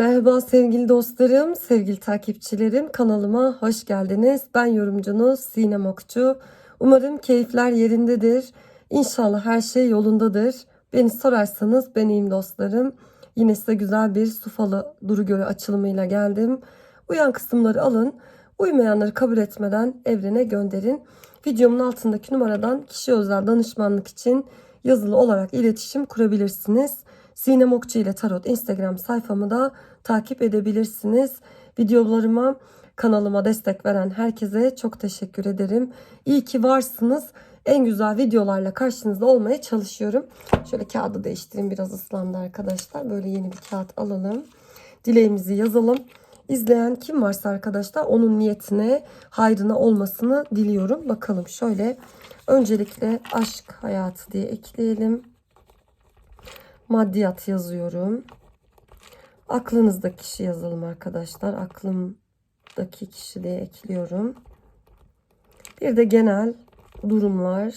Merhaba sevgili dostlarım, sevgili takipçilerim. Kanalıma hoş geldiniz. Ben yorumcunuz Sinem Okçu. Umarım keyifler yerindedir. İnşallah her şey yolundadır. Beni sorarsanız ben iyiyim dostlarım. Yine size güzel bir Sufalı Duru Gölü açılımıyla geldim. Uyan kısımları alın. Uymayanları kabul etmeden evrene gönderin. Videomun altındaki numaradan kişi özel danışmanlık için yazılı olarak iletişim kurabilirsiniz. Sinem Okçu ile Tarot Instagram sayfamı da takip edebilirsiniz. Videolarıma, kanalıma destek veren herkese çok teşekkür ederim. İyi ki varsınız. En güzel videolarla karşınızda olmaya çalışıyorum. Şöyle kağıdı değiştireyim biraz ıslandı arkadaşlar. Böyle yeni bir kağıt alalım. Dileğimizi yazalım. İzleyen kim varsa arkadaşlar onun niyetine, hayrına olmasını diliyorum. Bakalım şöyle öncelikle aşk hayatı diye ekleyelim. Maddiyat yazıyorum. Aklınızdaki kişi yazalım arkadaşlar. Aklımdaki kişi diye ekliyorum. Bir de genel durumlar.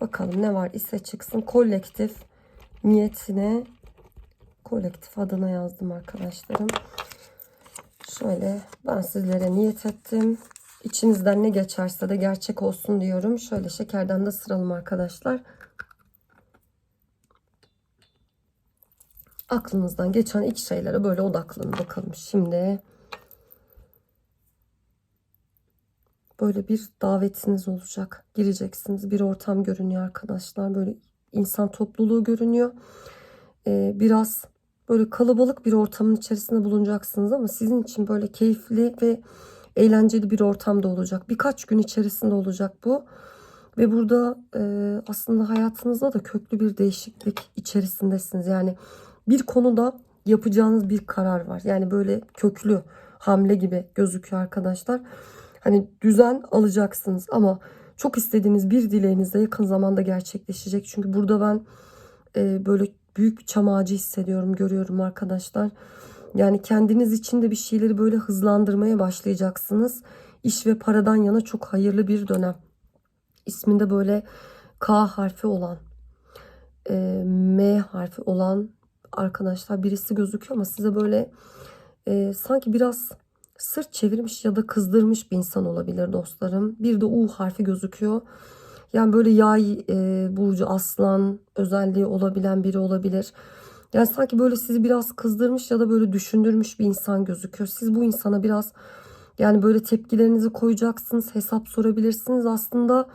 Bakalım ne var ise çıksın. Kolektif niyetine kolektif adına yazdım arkadaşlarım. Şöyle ben sizlere niyet ettim. İçinizden ne geçerse de gerçek olsun diyorum. Şöyle şekerden de sıralım arkadaşlar. Aklınızdan geçen ilk şeylere böyle odaklanın bakalım. Şimdi böyle bir davetiniz olacak. Gireceksiniz. Bir ortam görünüyor arkadaşlar. Böyle insan topluluğu görünüyor. Ee, biraz böyle kalabalık bir ortamın içerisinde bulunacaksınız ama sizin için böyle keyifli ve eğlenceli bir ortamda olacak. Birkaç gün içerisinde olacak bu. Ve burada e, aslında hayatınızda da köklü bir değişiklik içerisindesiniz. Yani bir konuda yapacağınız bir karar var. Yani böyle köklü hamle gibi gözüküyor arkadaşlar. Hani düzen alacaksınız ama çok istediğiniz bir dileğiniz de yakın zamanda gerçekleşecek. Çünkü burada ben e, böyle büyük çam ağacı hissediyorum, görüyorum arkadaşlar. Yani kendiniz için de bir şeyleri böyle hızlandırmaya başlayacaksınız. İş ve paradan yana çok hayırlı bir dönem. İsminde böyle K harfi olan, e, M harfi olan arkadaşlar birisi gözüküyor ama size böyle e, sanki biraz sırt çevirmiş ya da kızdırmış bir insan olabilir dostlarım. Bir de U harfi gözüküyor. Yani böyle yay e, burcu aslan özelliği olabilen biri olabilir. Yani sanki böyle sizi biraz kızdırmış ya da böyle düşündürmüş bir insan gözüküyor. Siz bu insana biraz yani böyle tepkilerinizi koyacaksınız, hesap sorabilirsiniz. Aslında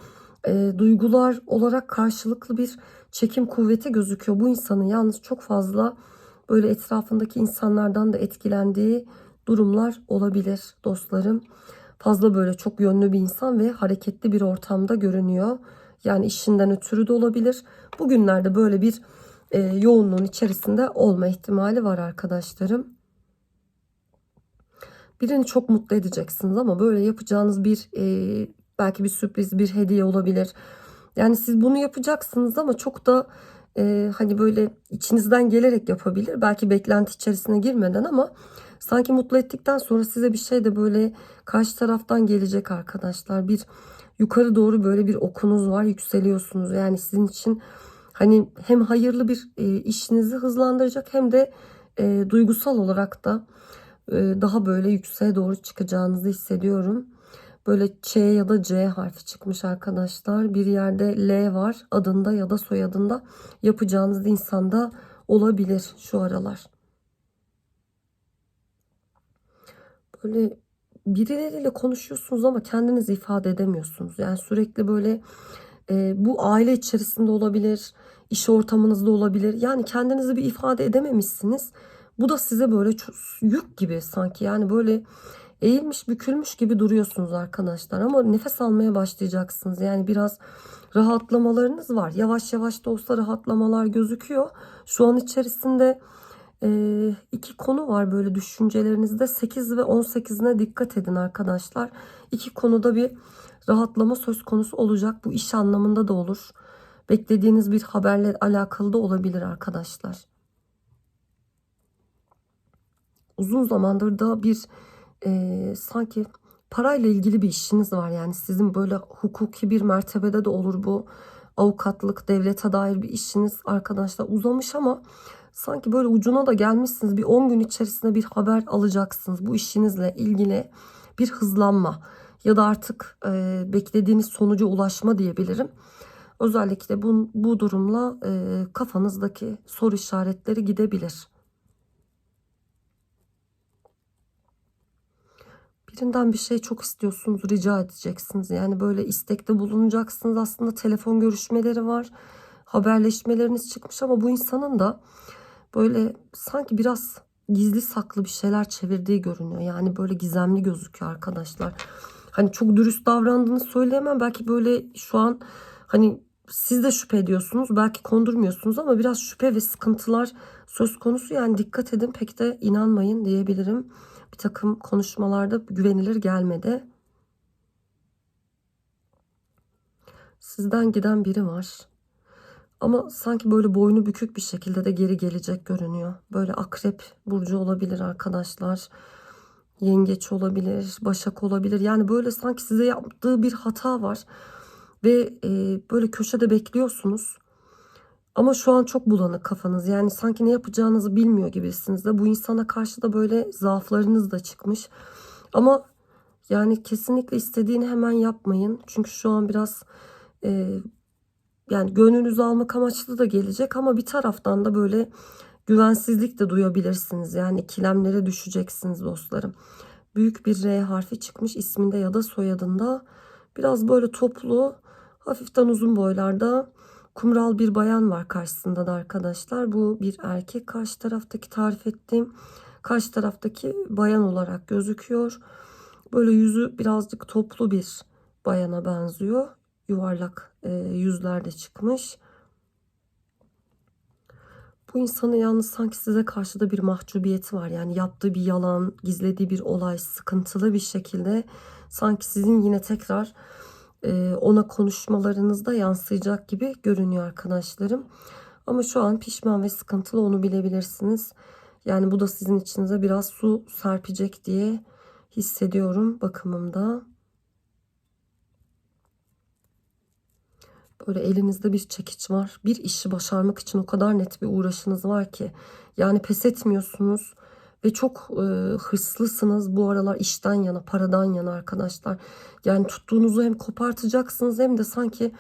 e, duygular olarak karşılıklı bir çekim kuvveti gözüküyor. Bu insanın yalnız çok fazla böyle etrafındaki insanlardan da etkilendiği durumlar olabilir dostlarım. Fazla böyle çok yönlü bir insan ve hareketli bir ortamda görünüyor. Yani işinden ötürü de olabilir. Bugünlerde böyle bir e, yoğunluğun içerisinde olma ihtimali var arkadaşlarım. Birini çok mutlu edeceksiniz ama böyle yapacağınız bir e, belki bir sürpriz bir hediye olabilir. Yani siz bunu yapacaksınız ama çok da e, hani böyle içinizden gelerek yapabilir. Belki beklenti içerisine girmeden ama sanki mutlu ettikten sonra size bir şey de böyle karşı taraftan gelecek arkadaşlar. Bir yukarı doğru böyle bir okunuz var yükseliyorsunuz. Yani sizin için hani hem hayırlı bir e, işinizi hızlandıracak hem de e, duygusal olarak da e, daha böyle yükseğe doğru çıkacağınızı hissediyorum. Böyle Ç ya da C harfi çıkmış arkadaşlar. Bir yerde L var adında ya da soyadında yapacağınız insanda olabilir şu aralar. Böyle birileriyle konuşuyorsunuz ama kendinizi ifade edemiyorsunuz. Yani sürekli böyle e, bu aile içerisinde olabilir, iş ortamınızda olabilir. Yani kendinizi bir ifade edememişsiniz. Bu da size böyle yük gibi sanki yani böyle eğilmiş bükülmüş gibi duruyorsunuz arkadaşlar ama nefes almaya başlayacaksınız. Yani biraz rahatlamalarınız var. Yavaş yavaş da olsa rahatlamalar gözüküyor. Şu an içerisinde e, iki konu var böyle düşüncelerinizde 8 ve 18'ine dikkat edin arkadaşlar. İki konuda bir rahatlama söz konusu olacak. Bu iş anlamında da olur. Beklediğiniz bir haberle alakalı da olabilir arkadaşlar. Uzun zamandır da bir e, sanki parayla ilgili bir işiniz var. Yani sizin böyle hukuki bir mertebede de olur bu. Avukatlık, devlete dair bir işiniz arkadaşlar uzamış ama sanki böyle ucuna da gelmişsiniz. Bir 10 gün içerisinde bir haber alacaksınız. Bu işinizle ilgili bir hızlanma ya da artık e, beklediğiniz sonuca ulaşma diyebilirim. Özellikle bu, bu durumla e, kafanızdaki soru işaretleri gidebilir. Birinden bir şey çok istiyorsunuz, rica edeceksiniz. Yani böyle istekte bulunacaksınız. Aslında telefon görüşmeleri var. Haberleşmeleriniz çıkmış ama bu insanın da böyle sanki biraz gizli saklı bir şeyler çevirdiği görünüyor. Yani böyle gizemli gözüküyor arkadaşlar. Hani çok dürüst davrandığını söyleyemem. Belki böyle şu an hani siz de şüphe ediyorsunuz. Belki kondurmuyorsunuz ama biraz şüphe ve sıkıntılar söz konusu. Yani dikkat edin pek de inanmayın diyebilirim. Bir takım konuşmalarda güvenilir gelmedi. Sizden giden biri var. Ama sanki böyle boynu bükük bir şekilde de geri gelecek görünüyor. Böyle akrep burcu olabilir arkadaşlar. Yengeç olabilir, başak olabilir. Yani böyle sanki size yaptığı bir hata var. Ve e, böyle köşede bekliyorsunuz. Ama şu an çok bulanık kafanız. Yani sanki ne yapacağınızı bilmiyor gibisiniz de. Bu insana karşı da böyle zaaflarınız da çıkmış. Ama yani kesinlikle istediğini hemen yapmayın. Çünkü şu an biraz e, yani gönlünüzü almak amaçlı da gelecek ama bir taraftan da böyle güvensizlik de duyabilirsiniz. Yani ikilemlere düşeceksiniz dostlarım. Büyük bir R harfi çıkmış isminde ya da soyadında. Biraz böyle toplu, hafiften uzun boylarda kumral bir bayan var karşısında da arkadaşlar. Bu bir erkek karşı taraftaki tarif ettiğim karşı taraftaki bayan olarak gözüküyor. Böyle yüzü birazcık toplu bir bayana benziyor. Yuvarlak e, yüzler çıkmış. Bu insanın yalnız sanki size karşı da bir mahcubiyeti var. Yani yaptığı bir yalan, gizlediği bir olay sıkıntılı bir şekilde sanki sizin yine tekrar ona konuşmalarınızda yansıyacak gibi görünüyor arkadaşlarım. Ama şu an pişman ve sıkıntılı onu bilebilirsiniz. Yani bu da sizin içinize biraz su serpecek diye hissediyorum bakımımda. Böyle elinizde bir çekiç var. Bir işi başarmak için o kadar net bir uğraşınız var ki. Yani pes etmiyorsunuz. Ve çok e, hırslısınız bu aralar işten yana, paradan yana arkadaşlar. Yani tuttuğunuzu hem kopartacaksınız hem de sanki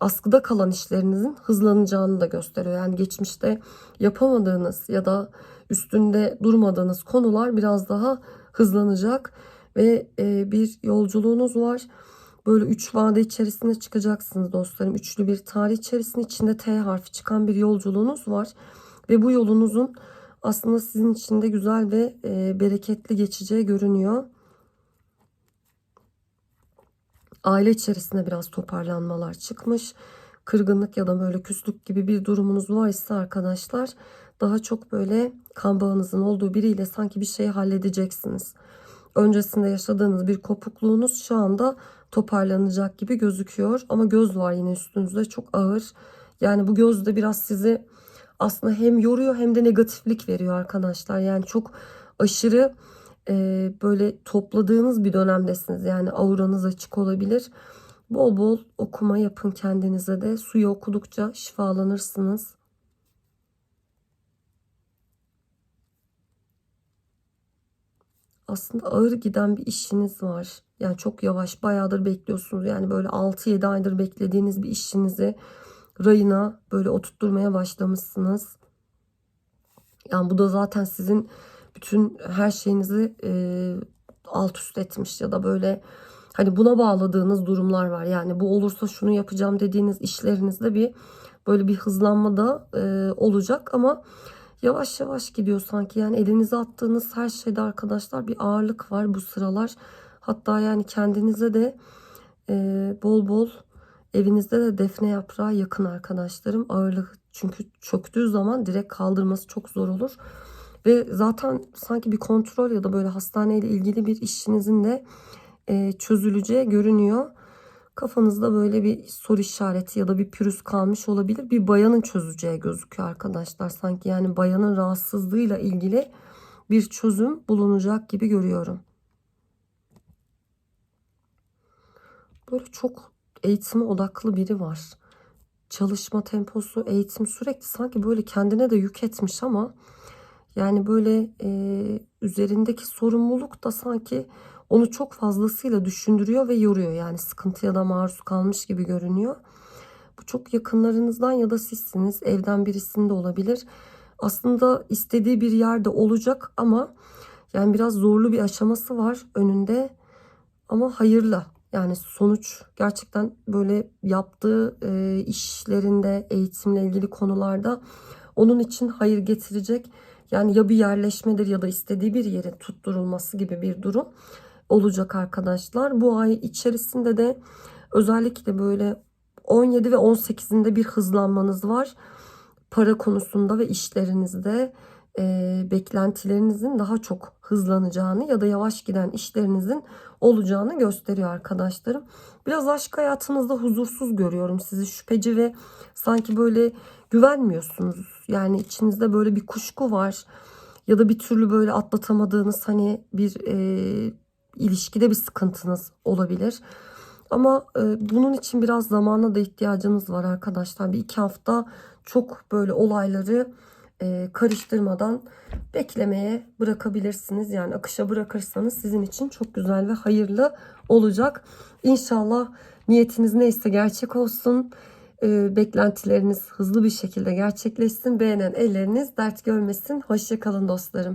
askıda kalan işlerinizin hızlanacağını da gösteriyor. Yani geçmişte yapamadığınız ya da üstünde durmadığınız konular biraz daha hızlanacak ve e, bir yolculuğunuz var. Böyle üç vade içerisinde çıkacaksınız dostlarım. Üçlü bir tarih içerisinde içinde T harfi çıkan bir yolculuğunuz var. Ve bu yolunuzun aslında sizin için de güzel ve e, bereketli geçeceği görünüyor. Aile içerisinde biraz toparlanmalar çıkmış. Kırgınlık ya da böyle küslük gibi bir durumunuz varsa arkadaşlar daha çok böyle kan bağınızın olduğu biriyle sanki bir şeyi halledeceksiniz. Öncesinde yaşadığınız bir kopukluğunuz şu anda toparlanacak gibi gözüküyor. Ama göz var yine üstünüzde çok ağır. Yani bu göz de biraz sizi aslında hem yoruyor hem de negatiflik veriyor arkadaşlar. Yani çok aşırı e, böyle topladığınız bir dönemdesiniz. Yani auranız açık olabilir. Bol bol okuma yapın kendinize de. Suyu okudukça şifalanırsınız. Aslında ağır giden bir işiniz var. Yani çok yavaş bayağıdır bekliyorsunuz. Yani böyle 6-7 aydır beklediğiniz bir işinizi rayına böyle oturtturmaya başlamışsınız. Yani bu da zaten sizin bütün her şeyinizi e, alt üst etmiş ya da böyle hani buna bağladığınız durumlar var. Yani bu olursa şunu yapacağım dediğiniz işlerinizde bir böyle bir hızlanma da e, olacak ama yavaş yavaş gidiyor sanki. Yani elinize attığınız her şeyde arkadaşlar bir ağırlık var bu sıralar. Hatta yani kendinize de e, bol bol evinizde de defne yaprağı yakın arkadaşlarım. Ağırlık çünkü çöktüğü zaman direkt kaldırması çok zor olur. Ve zaten sanki bir kontrol ya da böyle hastaneyle ilgili bir işinizin de e, çözüleceği görünüyor. Kafanızda böyle bir soru işareti ya da bir pürüz kalmış olabilir. Bir bayanın çözeceği gözüküyor arkadaşlar. Sanki yani bayanın rahatsızlığıyla ilgili bir çözüm bulunacak gibi görüyorum. Böyle çok eğitime odaklı biri var. çalışma temposu, eğitim sürekli sanki böyle kendine de yük etmiş ama yani böyle e, üzerindeki sorumluluk da sanki onu çok fazlasıyla düşündürüyor ve yoruyor. Yani sıkıntıya da maruz kalmış gibi görünüyor. Bu çok yakınlarınızdan ya da sizsiniz. Evden birisinde olabilir. Aslında istediği bir yerde olacak ama yani biraz zorlu bir aşaması var önünde. Ama hayırlı. Yani sonuç gerçekten böyle yaptığı e, işlerinde, eğitimle ilgili konularda onun için hayır getirecek. Yani ya bir yerleşmedir ya da istediği bir yere tutturulması gibi bir durum olacak arkadaşlar. Bu ay içerisinde de özellikle böyle 17 ve 18'inde bir hızlanmanız var. Para konusunda ve işlerinizde e, beklentilerinizin daha çok hızlanacağını ya da yavaş giden işlerinizin olacağını gösteriyor arkadaşlarım. Biraz aşk hayatınızda huzursuz görüyorum sizi şüpheci ve sanki böyle güvenmiyorsunuz. Yani içinizde böyle bir kuşku var ya da bir türlü böyle atlatamadığınız hani bir e, ilişkide bir sıkıntınız olabilir. Ama e, bunun için biraz zamana da ihtiyacınız var arkadaşlar. Bir iki hafta çok böyle olayları e, karıştırmadan beklemeye bırakabilirsiniz. Yani akışa bırakırsanız sizin için çok güzel ve hayırlı olacak. İnşallah niyetiniz neyse gerçek olsun. E, beklentileriniz hızlı bir şekilde gerçekleşsin. Beğenen elleriniz dert görmesin. Hoşçakalın dostlarım.